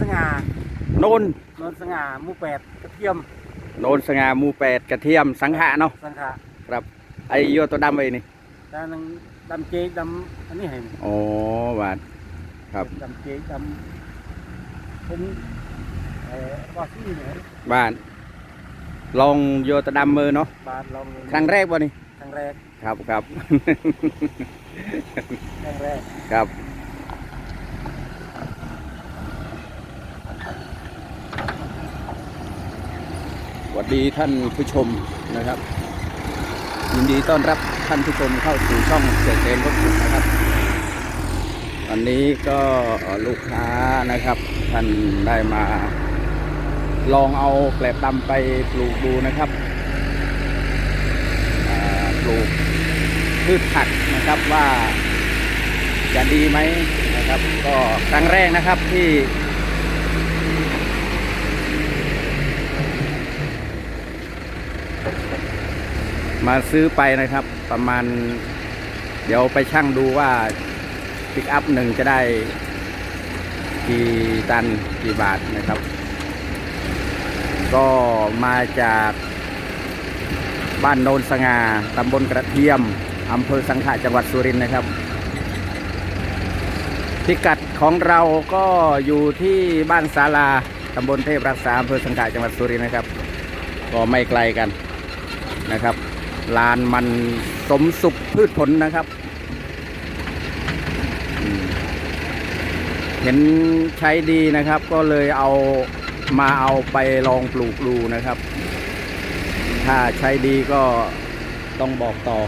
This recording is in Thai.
สง่าโนนโนนสง่าหมู่แปดกระเทียมโนนสง่าหมูแปดกระเทียมสังหะเนาะสังขะครับไอโยตัวดำไว้นี่ด้านนึงดำเจดำอันนี้เห็นโอ้หวานครับดำเจดำเป็นเอ่อว่าซี่เนี่ยบ้านลองโยตัวดำมือเนาะบาทลองครั้งแรกวะนี่ครั้งแรกครับครับ ครั้งแรกครับ วัสดีท่านผู้ชมนะครับ ยินดีต้อนรับท่านผู้ชมเข้าสู่ช่องเสียเซนรถขุดนะครับวันนี้ก็ลูกค้านะครับ ท่านได้มา ลองเอาแกลบดำไปปลูกดูนะครับปลูกพืชผักนะครับว่าจะดีไหมนะครับ ก็ครั้งแรกนะครับที่ มาซื้อไปนะครับ ประมาณ เดี๋ยวไปชั่งดูว่าปิกอัพหนึ่งจะได้กี่ตันกี่บาทนะครับ ก็มาจากบ้านโนนสงาตำบลกระเทียมอำเภอสังขะจังหวัดสุรินทร์นะครับ พิกัดของเราก็อยู่ที่บ้านศาลาตำบลเทพรักษาอำเภอสังขะจังหวัดสุรินทร์นะครับ ก็ไม่ไกลกันนะครับ ลานมันสมสุขพืชผลนะครับ เห็นใช้ดีนะครับ ก็เลยเอามาเอาไปลองปลูกดูนะครับ ถ้าใช้ดีก็ต้องบอกต่อ